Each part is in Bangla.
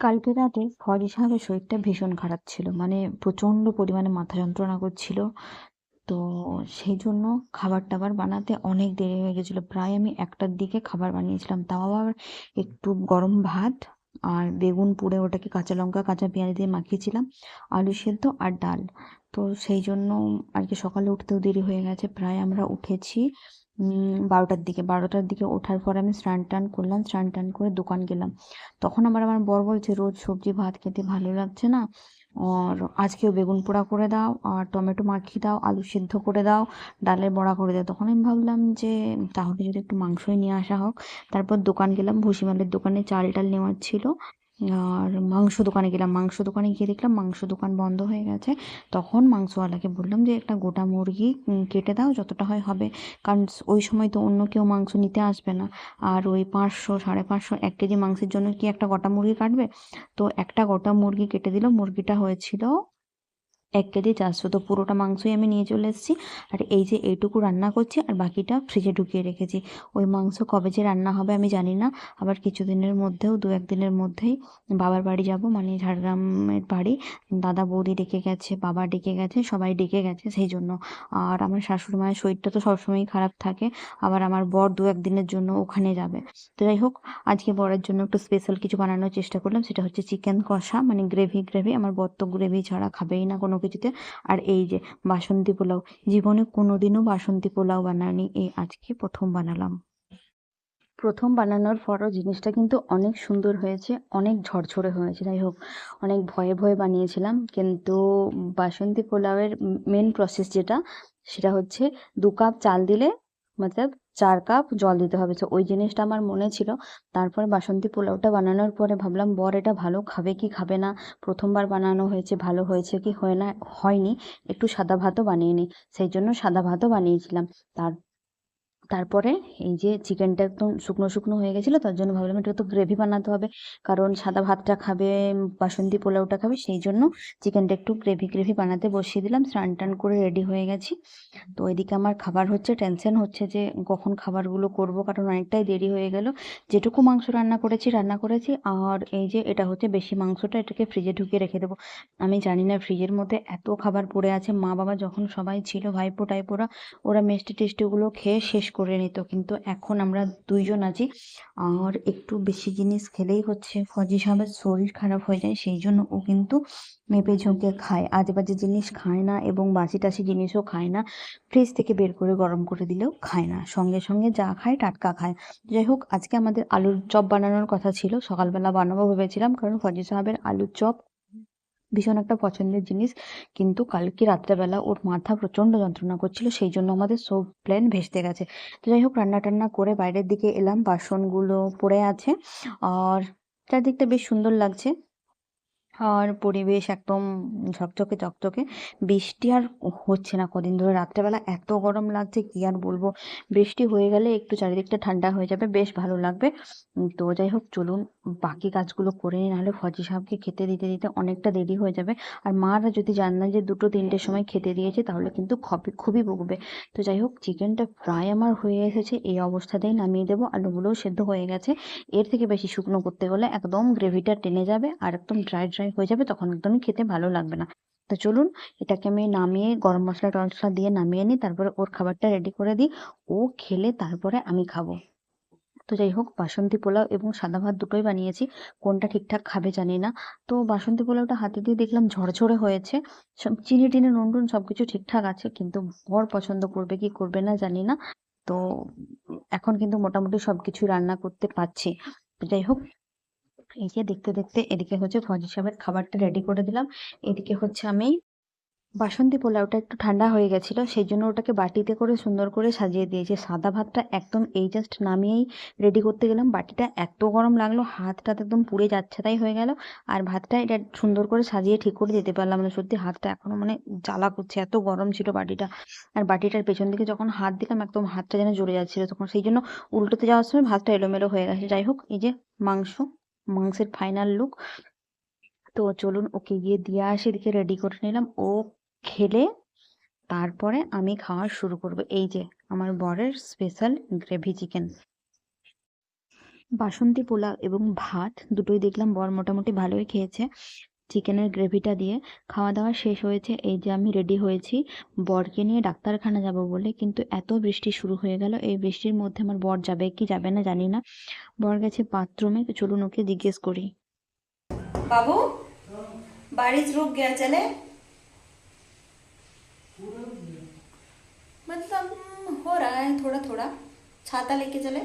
কালকে রাতে ফজি সাহেবের শরীরটা ভীষণ খারাপ ছিল। মানে প্রচণ্ড পরিমাণে মাথা যন্ত্রণা করছিল। তো সেই জন্য খাবার টাবার বানাতে অনেক দেরি হয়ে গেছিল। প্রায় আমি একটার দিকে খাবার বানিয়েছিলাম। তাও আবার একটু গরম ভাত আর বেগুন পুড়ে ওটাকে কাঁচা লঙ্কা, কাঁচা পেঁয়াজ দিয়ে মাখিয়েছিলাম, আলু সেদ্ধ আর ডাল। তো সেই জন্য আর কি সকালে উঠতেও দেরি হয়ে গেছে। প্রায় আমরা উঠেছি বারোটার দিকে। বারোটার দিকে ওঠার পর আমি স্নান টান করলাম, স্নান টান করে দোকান গেলাম। তখন আবার আমার বর বলছে, রোজ সবজি ভাত খেতে ভালো লাগছে না। আর আজকেও বেগুন পোড়া করে দাও, আর টমেটো মাখিয়ে দাও, আলু সিদ্ধ করে দাও, ডালের বড়া করে দাও। তখন আমি ভাবলাম যে, তাহলে যদি একটু মাংসই নিয়ে আসা হোক। তারপর দোকান গেলাম, ভুসিমালের দোকানে চাল টাল নেওয়ার ছিল। আর মাংস দোকানে গেলাম, মাংস দোকানে গিয়ে দেখলাম মাংস দোকান বন্ধ হয়ে গেছে। তখন মাংসওয়ালাকে বললাম যে, একটা গোটা মুরগি কেটে দাও, যতটা হয় হবে। কারণ ওই সময় তো অন্য কেউ মাংস নিতে আসবে না। আর ওই পাঁচশো, সাড়ে পাঁচশো, এক কেজি মাংসের জন্য কি একটা গোটা মুরগি কাটবে? তো একটা গোটা মুরগি কেটে দিল, মুরগিটা হয়েছিল এক কেজি চারশো তো পুরোটা মাংসই আমি নিয়ে চলে এসেছি। আর এই যে এইটুকু রান্না করছি আর বাকিটা ফ্রিজে ঢুকিয়ে রেখেছি। ওই মাংস কবে যে রান্না হবে আমি জানি না। আবার কিছুদিনের মধ্যেও, দু একদিনের মধ্যেই বাবার বাড়ি যাব মানে ঝাড়গ্রামের বাড়ি। দাদা বৌদি ডেকে গেছে, বাবা ডেকে গেছে, সবাই ডেকে গেছে সেই জন্য। আর আমার শাশুড়ি মায়ের শরীরটা তো সবসময়ই খারাপ থাকে। আবার আমার বর দু একদিনের জন্য ওখানে যাবে। তো যাই হোক, আজকে বরের জন্য একটু স্পেশাল কিছু বানানোর চেষ্টা করলাম। সেটা হচ্ছে চিকেন কষা মানে গ্রেভি গ্রেভি আমার বর তো গ্রেভি ছাড়া খাবেই না কোনো কিছুতে। আর এই যে বাসন্তী পোলাও, জীবনে কোনোদিনও বাসন্তী পোলাও বানানি, এই আজকে প্রথম বানালাম। প্রথম বানানোর পরও জিনিসটা কিন্তু অনেক সুন্দর হয়েছে, অনেক ঝরঝরে হয়েছে, যাই হোক, অনেক ভয়ে ভয়ে বানিয়েছিলাম। কিন্তু বাসন্তী পোলাওয়ের মেন প্রসেস যেটা, সেটা হচ্ছে দু কাপ চাল দিলে মতলব চার কাপ জল দিতে হবে। তো ওই জিনিসটা আমার মনে ছিল। তারপরে বাসন্তী পোলাওটা বানানোর পরে ভাবলাম, বর, এটা ভালো খাবে কি খাবে না? প্রথমবার বানানো হয়েছে, ভালো হয়েছে কি হয় না? হয়নি। একটু সাদা ভাতও বানিয়ে নিই সেই জন্য সাদা ভাতও বানিয়েছিলাম। তার তারপরে এই যে চিকেনটা একদম শুকনো শুকনো হয়ে গেছিল, তার জন্য ভাবলাম এটা তো গ্রেভি বানাতে হবে। কারণ সাদা ভাতটা খাবে বাসন্তী পোলাওটা খাবে, সেই জন্য চিকেনটা একটু গ্রেভি গ্রেভি বানাতে বসিয়ে দিলাম। স্নান টান করে রেডি হয়ে গেছি। তো এদিকে আমার খাবার হচ্ছে টেনশন হচ্ছে যে কখন খাবারগুলো করব, কারণ অনেকটাই দেরি হয়ে গেল। যেটুকু মাংস রান্না করেছি রান্না করেছি, আর এই যে এটা হচ্ছে বেশি মাংসটা, এটাকে ফ্রিজে ঢুকিয়ে রেখে দেবো। আমি জানি না ফ্রিজের মধ্যে এত খাবার পড়ে আছে। মা বাবা যখন সবাই ছিল ভাইপো টাইপোরা ওরা মিষ্টি টেস্টিগুলো খেয়ে শেষ করে নিত। কিন্তু এখন আমরা দুইজন আছি। আর একটু বেশি জিনিস খেলেই হচ্ছে ফজি সাহেবের শরীর খারাপ হয়ে যায়, সেই জন্য ও কিন্তু মেপে ঝোঁকে খায়। আজে বাজে জিনিস খায় না এবং বাসি টাসি জিনিসও খায় না। ফ্রিজ থেকে বের করে গরম করে দিলেও খায় না। সঙ্গে সঙ্গে যা খায় টাটকা খায়। যাই হোক, আজকে আমাদের আলুর চপ বানানোর কথা ছিল। সকালবেলা বানাবো ভেবেছিলাম, কারণ ফজি সাহেবের আলুর চপ ভীষণ একটা পছন্দের জিনিস। কিন্তু কালকে রাত্রেবেলা ওর মাথা প্রচণ্ড যন্ত্রণা করছিল, সেই জন্য আমাদের সব প্ল্যান ভেসতে গেছে। তো যাই হোক, রান্না টান্না করে বাইরের দিকে এলাম, বাসনগুলো পড়ে আছে। আর চারদিকটা বেশ সুন্দর লাগছে। আর পরিবেশ একদম ঝকঝকে চকচকে। বৃষ্টি আর হচ্ছে না কদিন ধরে। রাত্রেবেলা এত গরম লাগছে, কি আর বলব? বৃষ্টি হয়ে গেলে একটু চারিদিকটা ঠান্ডা হয়ে যাবে, বেশ ভালো লাগবে। তো যাই হোক, চলুন বাকি কাজগুলো করে নিই, নাহলে ফজি সাহেবকে খেতে দিতে দিতে অনেকটা দেরি হয়ে যাবে। আর মারা যদি জান না যে দুটো তিনটের সময় খেতে দিয়েছে, তাহলে কিন্তু খবি, খুবই বকবে তো যাই হোক, চিকেনটা প্রায় আমার হয়ে এসেছে, এই অবস্থাতেই নামিয়ে দেবো। আলুগুলোও সেদ্ধ হয়ে গেছে। এর থেকে বেশি শুকনো করতে গেলে একদম গ্রেভিটা টেনে যাবে আর একদম ড্রাই ড্রাই হয়ে যাবে তখন একদমই খেতে ভালো লাগবে না। তো চলুন এটাকে আমি নামিয়ে গরম মশলা টসলা দিয়ে নামিয়ে নিই, তারপরে ওর খাবারটা রেডি করে দিই। ও খেলে তারপরে আমি খাব। তো যাই হোক, বাসন্তী পোলাও এবং সাদা ভাত দুটোই বানিয়েছি। কোনটা ঠিকঠাক খাবে জানি না। তো বাসন্তী পোলাওটা হাতে দিয়ে দেখলাম ঝরঝরে হয়েছে। সব চিনি টিনি, নুন টুন সব কিছু ঠিকঠাক আছে, কিন্তু বর পছন্দ করবে কি করবে না জানি না। তো এখন কিন্তু মোটামুটি সব কিছু রান্না করতে পারছি। যাই হোক এই যে দেখতে দেখতে এদিকে হচ্ছে ফজি সাহেবের খাবারটা রেডি করে দিলাম। এদিকে হচ্ছে আমি বাসন্তী পোলাওটা একটু ঠান্ডা হয়ে গেছিল, সেই জন্য ওটাকে বাটিতে করে সুন্দর করে সাজিয়ে দিয়েছি। সাদা ভাতটা একদম এই জাস্ট নামিয়েই রেডি করতে গেলাম। বাটিটা এত গরম লাগল, হাতটা একদম পুড়ে যাচ্ছে তাই হয়ে গেল। আর ভাতটা এটা সুন্দর করে সাজিয়ে ঠিক করে দিতে পারলাম না, সত্যি হাতটা এখনও মানে জ্বালা করছে, এত গরম ছিল বাটিটা। আর বাটিটার পেছন দিকে যখন হাত দিলাম, একদম হাতটা যেন জ্বলে যাচ্ছিল, তখন সেই জন্য উল্টোতে যাওয়ার সময় ভাতটা এলোমেলো হয়ে গেছে। যাই হোক, এই যে মাংস মাংসের ফাইনাল লুক তো চলুন ওকে গিয়ে দিয়ে আসি, এদিকে রেডি করে নিলাম। ও খেলে তারপরে আমি খাওয়া শুরু করব। এই যে, আমার বরের স্পেশাল গ্রেভি চিকেন বাসন্তী পোলাও এবং ভাত, দুটোই দেখলাম বর মোটামুটি ভালোই খেয়েছে। চিকেনের গ্রেভিটা দিয়ে খাওয়া দাওয়া শেষ হয়েছে এই যে আমি রেডি হয়েছি বরকে নিয়ে ডাক্তারখানা যাব বলে কিন্তু এত বৃষ্টি শুরু হয়ে গেল এই বৃষ্টির মধ্যে আমার বর যাবে কি যাবে না জানি না বর গেছে বাথরুমে তো চলুন ওকে জিজ্ঞেস করি बाबू बारिश रुक गया चले मतलब हम्म, हो रहा है थोड़ा थोड़ा छाता लेके चले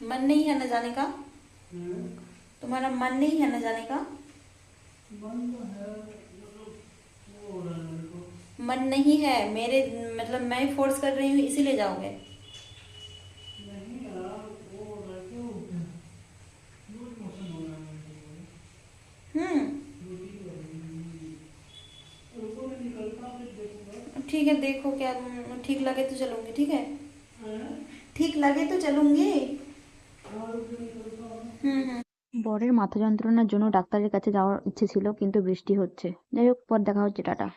मन नहीं है न जाने का तुम्हारा मन नहीं है न जाने का? मन नहीं है मेरे मतलब मैं फोर्स कर रही हूँ इसीलिए जाओगे। हम्म। ठीक है देखो क्या हम्म, ठीक लगे तो चलूँगी ठीक है? ठीक लगे तो चलूँगी। हम्म हम्म। বরের মাথা যন্ত্রণার জন্য ডাক্তারের কাছে যাওয়ার ইচ্ছে ছিল, কিন্তু বৃষ্টি হচ্ছে। যাই হোক পর দেখা হচ্ছে, টাটা।